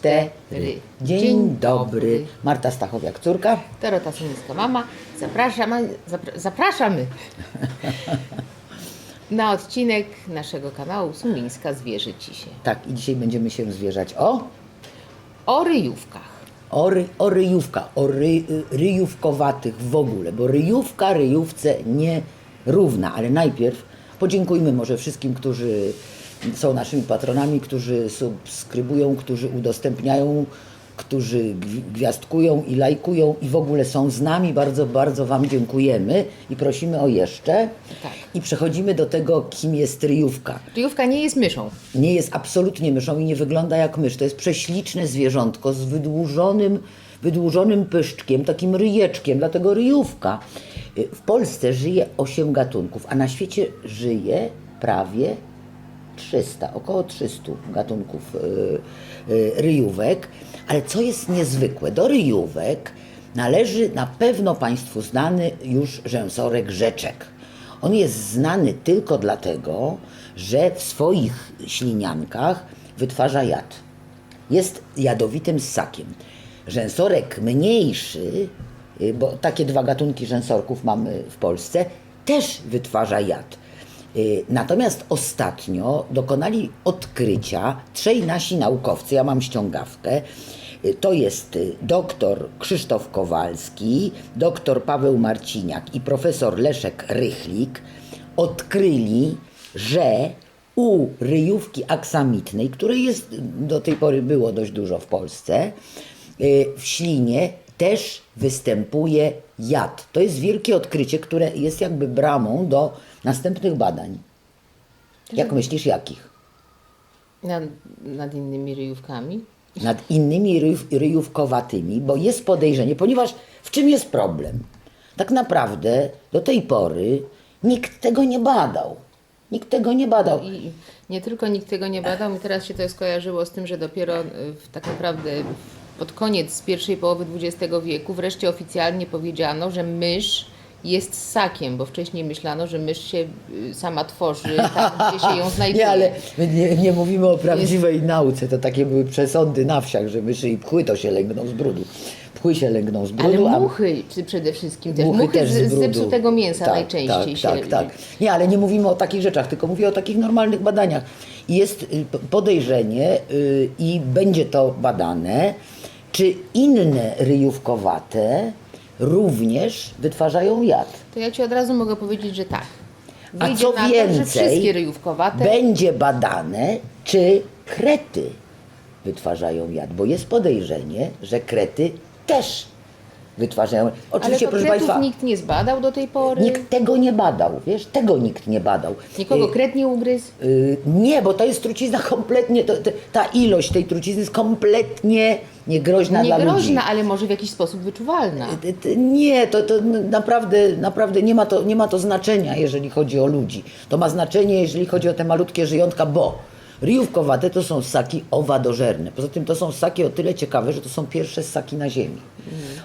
cztery. Dzień, Dzień dobry. dobry. Marta Stachowiak, córka. Dorota Sumińska, mama. Zapraszamy, zapra- zapraszamy na odcinek naszego kanału Sumińska Zwierzy Ci się. Tak, i dzisiaj będziemy się zwierzać o, O ryjówkach. o, ry, o ryjówka, o ry, ryjówkowatych w ogóle, bo ryjówka ryjówce nie równa, ale najpierw podziękujmy może wszystkim, którzy są naszymi patronami, którzy subskrybują, którzy udostępniają, którzy gwi- gwiazdkują i lajkują i w ogóle są z nami. Bardzo, bardzo Wam dziękujemy i prosimy o jeszcze. Tak. I przechodzimy do tego, kim jest ryjówka. Ryjówka nie jest myszą. Nie jest absolutnie myszą i nie wygląda jak mysz. To jest prześliczne zwierzątko z wydłużonym, wydłużonym pyszczkiem, takim ryjeczkiem, dlatego ryjówka. Y, W Polsce żyje 8 gatunków, a na świecie żyje prawie 300, około 300 gatunków y, y, ryjówek. Ale co jest niezwykłe, do ryjówek należy na pewno Państwu znany już rzęsorek rzeczek. On jest znany tylko dlatego, że w swoich śliniankach wytwarza jad. Jest jadowitym ssakiem. Rzęsorek mniejszy, y, bo takie dwa gatunki rzęsorków mamy w Polsce, też wytwarza jad. Y, Natomiast ostatnio dokonali odkrycia trzej nasi naukowcy, ja mam ściągawkę, y, to jest y, doktor Krzysztof Kowalski, doktor Paweł Marciniak i profesor Leszek Rychlik, odkryli, że u ryjówki aksamitnej, której jest do tej pory było dość dużo w Polsce, w ślinie też występuje jad. To jest wielkie odkrycie, które jest jakby bramą do następnych badań. Jak myślisz, jakich? Nad, nad innymi ryjówkami. Nad innymi ryj, ryjówkowatymi, bo jest podejrzenie, ponieważ w czym jest problem? Tak naprawdę do tej pory nikt tego nie badał. Nikt tego nie badał. I nie tylko nikt tego nie badał, mi teraz się to skojarzyło z tym, że dopiero y, w, tak naprawdę pod koniec pierwszej połowy XX wieku wreszcie oficjalnie powiedziano, że mysz jest ssakiem, bo wcześniej myślano, że mysz się y, sama tworzy tam, gdzie się ją znajduje. Nie, ale my nie, nie mówimy o prawdziwej nauce. To takie były przesądy na wsiach, że myszy i pchły to się lęgną z brudu. Pchły się lęgną z brudu, Ale muchy przede wszystkim też. muchy, Muchy, też z z, zepsutego mięsa tak, najczęściej tak, się... Tak, tak. Nie, ale nie mówimy o takich rzeczach, tylko mówię o takich normalnych badaniach. Jest y, podejrzenie y, i będzie to badane, czy inne ryjówkowate również wytwarzają jad. To ja Ci od razu mogę powiedzieć, że tak. A Wyjdzie co na to, więcej, ryjówkowate będzie badane, czy krety wytwarzają jad, bo jest podejrzenie, że krety też wytwarzają. Ale Oczywiście, to proszę Państwa, nikt nie zbadał do tej pory. nikt tego nie badał, wiesz, tego nikt nie badał. Nikogo Y, kret nie ugryzł. y, nie, bo to jest trucizna kompletnie, to, to, ta ilość tej trucizny jest kompletnie niegroźna Nie dla ludzi. groźna, ale może w jakiś sposób wyczuwalna. Ty- ty- Nie, to, to naprawdę, naprawdę nie, ma to, nie ma to znaczenia, jeżeli chodzi o ludzi. To ma znaczenie, jeżeli chodzi o te malutkie żyjątka, bo ryjówkowate to są ssaki owadożerne. Poza tym to są ssaki o tyle ciekawe, że to są pierwsze ssaki na ziemi.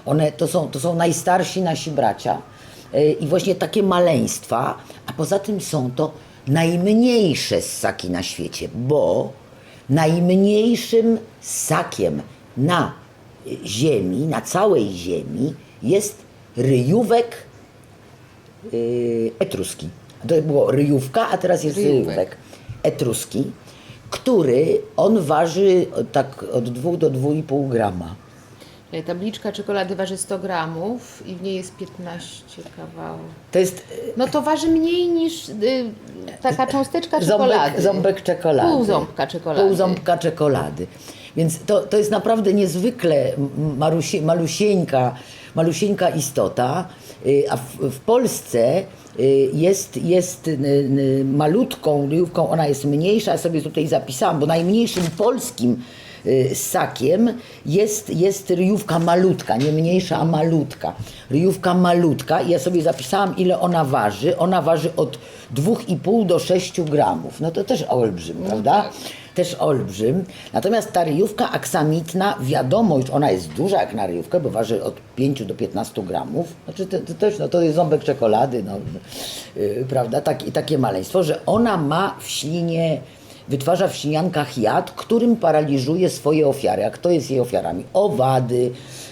One to są, to są najstarsi nasi bracia yy, i właśnie takie maleństwa, a poza tym są to najmniejsze ssaki na świecie, bo najmniejszym ssakiem na ziemi, na całej ziemi jest ryjówek yy, etruski. To było ryjówka, a teraz jest Ryjówek. ryjówek etruski, który on waży tak od 2 do 2,5 grama. Tabliczka czekolady waży 100 gramów i w niej jest 15 kawałów. To jest y, No to waży mniej niż y, taka cząsteczka czekolady. ząbek, ząbek czekolady. Pół ząbka czekolady. Pół ząbka czekolady. Więc to, to jest naprawdę niezwykle m- malusie, malusieńka, malusieńka istota. Y, A w, w Polsce y, jest, jest y, malutką ryjówką, ona jest mniejsza, ja sobie tutaj zapisałam, bo najmniejszym polskim ssakiem jest, jest ryjówka malutka, nie mniejsza, a malutka. Ryjówka malutka i ja sobie zapisałam, ile ona waży. Ona waży od 2,5 do 6 gramów. No to też olbrzym, prawda? Też olbrzym. Natomiast ta ryjówka aksamitna, wiadomo, już ona jest duża jak na ryjówkę, bo waży od 5 do 15 gramów. Znaczy to, to też, no to jest ząbek czekolady, no, yy, prawda? Tak, takie maleństwo, że ona ma w ślinie wytwarza w siniankach jad, którym paraliżuje swoje ofiary. A kto jest jej ofiarami? Owady,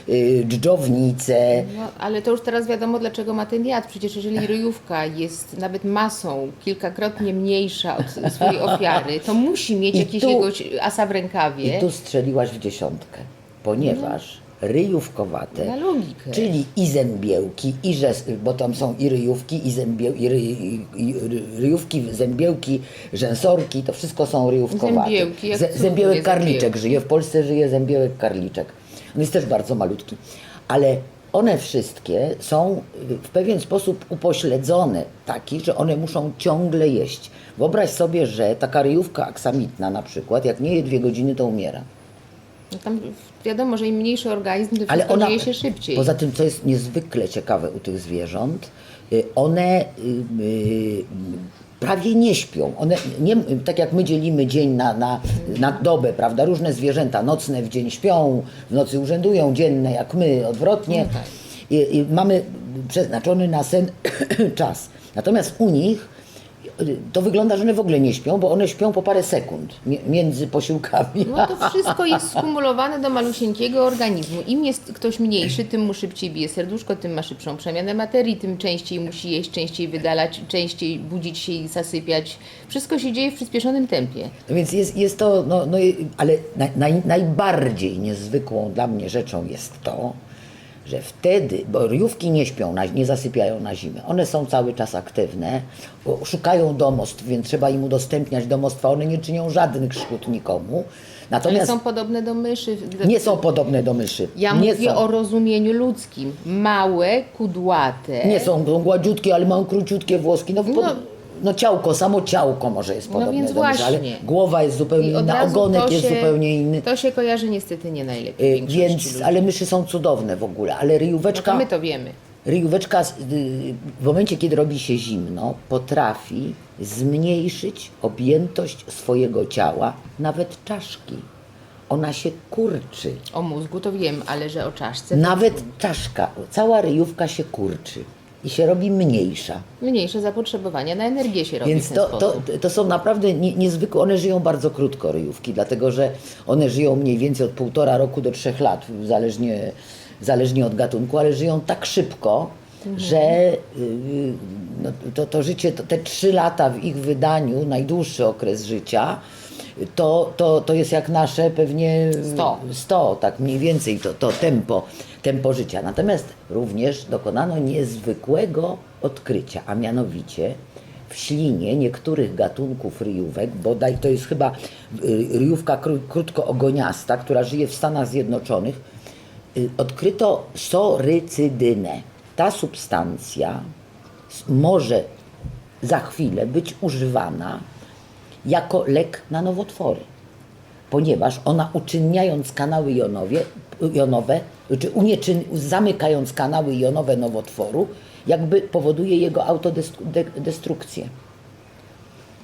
y, dżdżownice. No, ale to już teraz wiadomo, dlaczego ma ten jad. Przecież jeżeli ryjówka jest nawet masą kilkakrotnie mniejsza od swojej ofiary, to musi mieć I jakiś tu- jego asa w rękawie. I tu strzeliłaś w dziesiątkę, ponieważ ryjówkowate, Na logikę. czyli i zębiełki, i rzes, bo tam są i ryjówki, i, zębieł, i, ry, i, i ry, ryjówki, zębiełki, rzęsorki, to wszystko są ryjówkowate. Zębiełki, jak cudnie zębiełek karliczek zębiełki. żyje, w Polsce żyje zębiełek karliczek. On jest też bardzo malutki, ale one wszystkie są w pewien sposób upośledzone, taki, że one muszą ciągle jeść. Wyobraź sobie, że taka ryjówka aksamitna na przykład, jak nie je dwie godziny, to umiera. No tam wiadomo, że im mniejszy organizm, tym Ale ona, dzieje się szybciej. poza tym, co jest niezwykle ciekawe u tych zwierząt, y, one y, y, prawie nie śpią. One nie, tak jak my dzielimy dzień na, na, na dobę, prawda? Różne zwierzęta nocne w dzień śpią, w nocy urzędują, dzienne jak my, odwrotnie. No tak. I, I mamy przeznaczony na sen czas. Natomiast u nich to wygląda, że one w ogóle nie śpią, bo one śpią po parę sekund mi- między posiłkami. No to wszystko jest skumulowane do malusieńkiego organizmu. Im jest ktoś mniejszy, tym mu szybciej bije serduszko, tym ma szybszą przemianę materii, tym częściej musi jeść, częściej wydalać, częściej budzić się i zasypiać. Wszystko się dzieje w przyspieszonym tempie. Więc jest, jest to, no, no, ale naj, naj, najbardziej niezwykłą dla mnie rzeczą jest to, że wtedy, bo ryjówki nie śpią, nie zasypiają na zimę, one są cały czas aktywne, szukają domostw, więc trzeba im udostępniać domostwa, one nie czynią żadnych szkód nikomu. Ale Natomiast są podobne do myszy. nie są podobne do myszy. Ja nie mówię są. o rozumieniu ludzkim. Małe, kudłate. Nie są, są gładziutkie, ale mają króciutkie włoski. No, pod, No. No ciałko, samo ciałko może jest No podobne więc do myszy, ale właśnie. głowa jest zupełnie I od inna, razu ogonek to jest się, zupełnie inny. To się kojarzy niestety nie najlepiej. Y, większości Więc, ludzi. ale myszy są cudowne w ogóle, ale no ryjóweczka, to my to wiemy. ryjóweczka y, w momencie, kiedy robi się zimno, potrafi zmniejszyć objętość swojego ciała, nawet czaszki. Ona się kurczy. O mózgu to wiem, ale że o czaszce Nawet czaszka, cała ryjówka się kurczy i się robi mniejsza. mniejsze zapotrzebowanie na energię się robi Więc to, to, to są naprawdę nie, niezwykłe, one żyją bardzo krótko ryjówki, dlatego że one żyją mniej więcej od półtora roku do trzech lat, zależnie, zależnie od gatunku, ale żyją tak szybko, że y, no, to, to życie, to, te trzy lata w ich wydaniu, najdłuższy okres życia, to, to, to jest jak nasze pewnie Sto. 100, tak mniej więcej to, to tempo, tempo życia. Natomiast również dokonano niezwykłego odkrycia, a mianowicie w ślinie niektórych gatunków ryjówek, bodaj to jest chyba y, ryjówka kró- krótkoogoniasta, która żyje w Stanach Zjednoczonych, y, odkryto sorycydynę. Ta substancja może za chwilę być używana jako lek na nowotwory ponieważ ona uczynniając kanały jonowie, jonowe, czy unieczyn, zamykając kanały jonowe nowotworu, jakby powoduje jego autodestrukcję.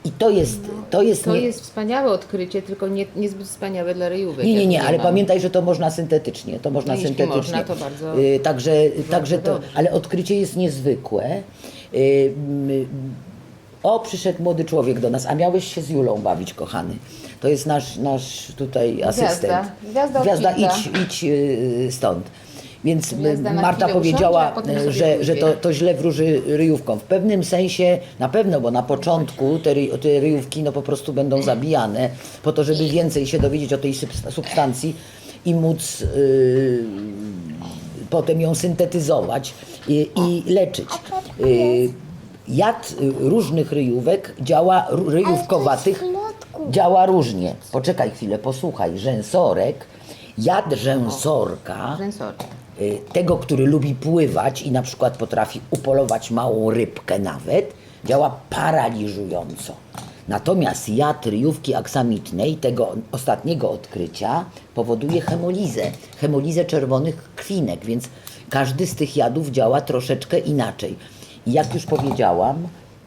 I to jest, to jest, To nie, jest wspaniałe odkrycie, tylko nie, niezbyt wspaniałe dla ryjówek. nie, nie, nie, ale mam. pamiętaj, że to można syntetycznie, to można No, jeśli syntetycznie. można, to bardzo- Y, Także, także to, dobrze. ale odkrycie jest niezwykłe. Y, mm, O, przyszedł młody człowiek do nas, a miałeś się z Julą bawić, kochany. To jest nasz, nasz tutaj asystent. Gwiazda Gwiazda odcinka. idź, idź y, stąd. Więc y, Gwiazda na Marta chwilę powiedziała, usiądzie, a potem y, sobie że, że to, pójdzie. to źle wróży ryjówką. W pewnym sensie na pewno, bo na początku te, ry- te ryjówki no, po prostu będą zabijane po to, żeby więcej się dowiedzieć o tej subst- substancji i móc potem ją syntetyzować i, i leczyć. Jad różnych ryjówek działa, ryjówkowatych działa różnie. Poczekaj chwilę, posłuchaj. Rzęsorek, jad rzęsorka, Rzęsorek. y, tego, który lubi pływać i na przykład potrafi upolować małą rybkę nawet, działa paraliżująco. Natomiast jad ryjówki aksamitnej, tego ostatniego odkrycia, powoduje hemolizę, hemolizę czerwonych krwinek, więc każdy z tych jadów działa troszeczkę inaczej. Jak już powiedziałam,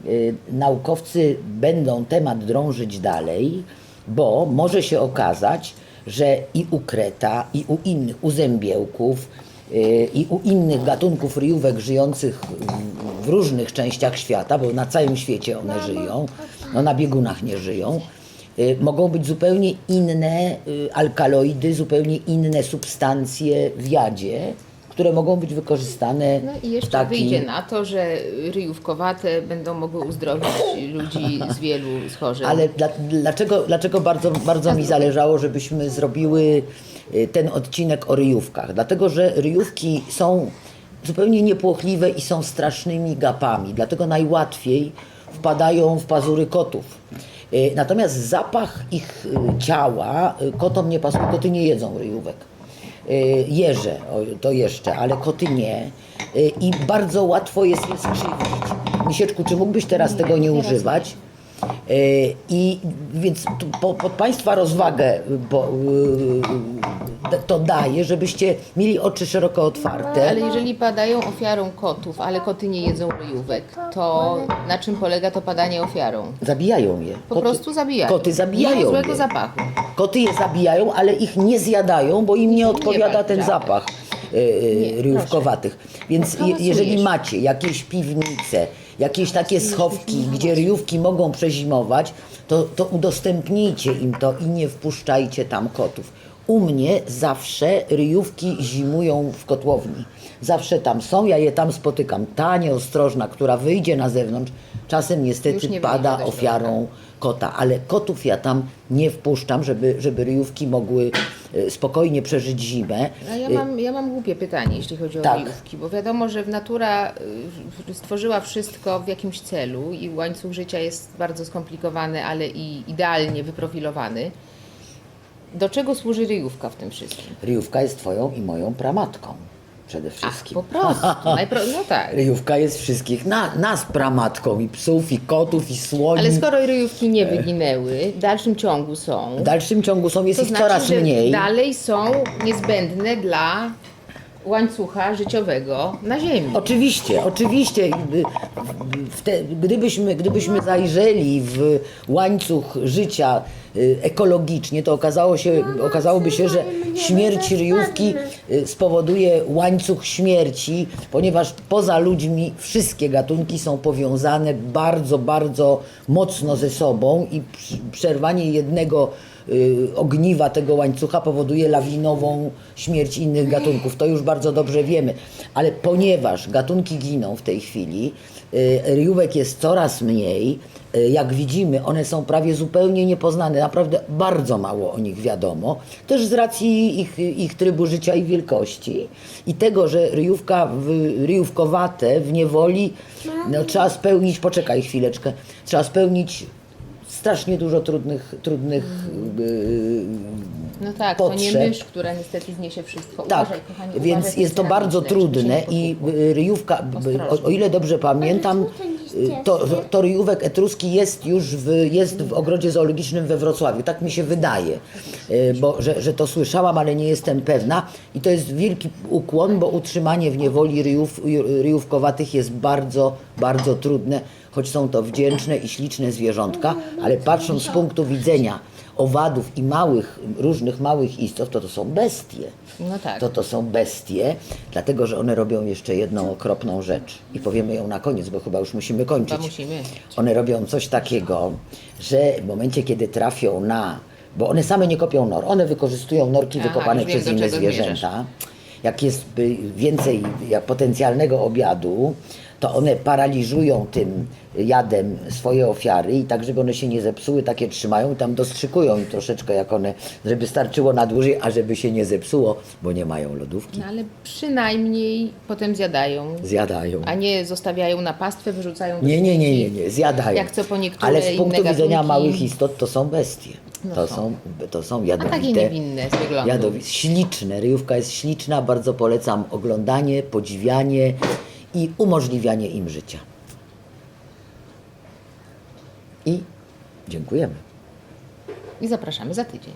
y, naukowcy będą temat drążyć dalej, bo może się okazać, że i u kreta, i u innych, u zębiełków, y, i u innych gatunków ryjówek żyjących w- różnych częściach świata, bo na całym świecie one żyją, no na biegunach nie żyją, Y, Mogą być zupełnie inne alkaloidy, zupełnie inne substancje w jadzie, które mogą być wykorzystane No i w jeszcze taki... wyjdzie na to, że ryjówkowate będą mogły uzdrowić ludzi z wielu schorzeń. Ale dla, dlaczego, dlaczego bardzo, bardzo mi zależało, żebyśmy zrobiły y, ten odcinek o ryjówkach? Dlatego, że ryjówki są zupełnie niepłochliwe i są strasznymi gapami. Dlatego najłatwiej wpadają w pazury kotów. Y, Natomiast zapach ich y, ciała kotom nie pasuje. Koty nie jedzą ryjówek. Y, Jeże, to jeszcze, ale koty nie. Y, I bardzo łatwo jest je skrzywdzić. Misieczku, czy mógłbyś teraz tego nie używać? E, I więc tu po, pod Państwa rozwagę bo, y, to daje, żebyście mieli oczy szeroko otwarte. Ale jeżeli padają ofiarą kotów, ale koty nie jedzą ryjówek, to na czym polega to padanie ofiarą? Zabijają je. Po prostu zabijają. Koty zabijają Nie złego je. zapachu. Koty je zabijają, ale ich nie zjadają, bo im nie odpowiada ma ten żadnych. zapach Nie, ryjówkowatych. Więc je, jeżeli macie jakieś piwnice, jakieś takie schowki, gdzie ryjówki mogą przezimować, to, to udostępnijcie im to i nie wpuszczajcie tam kotów. U mnie zawsze ryjówki zimują w kotłowni. Zawsze tam są, ja je tam spotykam. Ta nieostrożna, która wyjdzie na zewnątrz, czasem niestety nie pada ofiarą kota, ale kotów ja tam nie wpuszczam, żeby, żeby ryjówki mogły e, spokojnie przeżyć zimę. A ja E, mam, ja mam głupie pytanie, jeśli chodzi o Tak. ryjówki, bo wiadomo, że natura y, stworzyła wszystko w jakimś celu i łańcuch życia jest bardzo skomplikowany, ale i idealnie wyprofilowany. Do czego służy ryjówka w tym wszystkim? Ryjówka jest twoją i moją pramatką przede wszystkim. Po prostu. Najpro... No tak. Ryjówka jest wszystkich na, nas pramatką i psów, i kotów, i słoni. Ale skoro ryjówki nie wyginęły, w dalszym ciągu są, W dalszym ciągu są, jest to ich znaczy, coraz mniej. dalej są niezbędne dla łańcucha życiowego na Ziemi. Oczywiście, oczywiście. Te, gdybyśmy, gdybyśmy zajrzeli w łańcuch życia y, ekologicznie, to okazało się, okazałoby się, że śmierć ryjówki y, spowoduje łańcuch śmierci, ponieważ poza ludźmi wszystkie gatunki są powiązane bardzo, bardzo mocno ze sobą i przerwanie jednego ogniwa tego łańcucha powoduje lawinową śmierć innych gatunków. To już bardzo dobrze wiemy. Ale ponieważ gatunki giną w tej chwili, y, ryjówek jest coraz mniej, y, jak widzimy, one są prawie zupełnie niepoznane. Naprawdę bardzo mało o nich wiadomo. Też z racji ich, ich trybu życia i wielkości. I tego, że ryjówka, w, ryjówkowate w niewoli no, trzeba spełnić, poczekaj chwileczkę, trzeba spełnić strasznie dużo trudnych, trudnych No tak, to potrzeb. nie mysz, która niestety zniesie wszystko. tak, Uważaj, kochanie, więc uważaj, jest to bardzo trudne i y, ryjówka, b- o, o ile dobrze pamiętam, y, to, to ryjówek etruski jest już w, jest w ogrodzie zoologicznym we Wrocławiu, tak mi się wydaje, y, bo że, że to słyszałam, ale nie jestem pewna. I to jest wielki ukłon, bo utrzymanie w niewoli ryjów, ryjówkowatych jest bardzo, bardzo trudne, choć są to wdzięczne i śliczne zwierzątka, ale patrząc z punktu widzenia owadów i małych, różnych małych istot, to to są bestie No tak. to to są bestie, dlatego że one robią jeszcze jedną okropną rzecz. I powiemy ją na koniec, bo chyba już musimy kończyć. Chyba musimy. One robią coś takiego, że w momencie, kiedy trafią na. Bo one same nie kopią nor, one wykorzystują norki Aha, wykopane już wiem, przez do inne czego zwierzęta. Jak jest więcej potencjalnego obiadu, to one paraliżują tym jadem swoje ofiary i tak, żeby one się nie zepsuły, takie trzymają i tam dostrzykują im troszeczkę, jak one, żeby starczyło na dłużej, a żeby się nie zepsuło, bo nie mają lodówki. No ale przynajmniej potem zjadają, Zjadają. a nie zostawiają na pastwę, wyrzucają do Nie, nie, nie, nie, nie, zjadają. Jak co po niektóre Ale z punktu widzenia gatunki- małych istot to są bestie. No to, są. są, to są A jadowite. takie niewinne z wyglądu. Jadowi- śliczne. Ryjówka jest śliczna, bardzo polecam oglądanie, podziwianie i umożliwianie im życia. I dziękujemy. I zapraszamy za tydzień.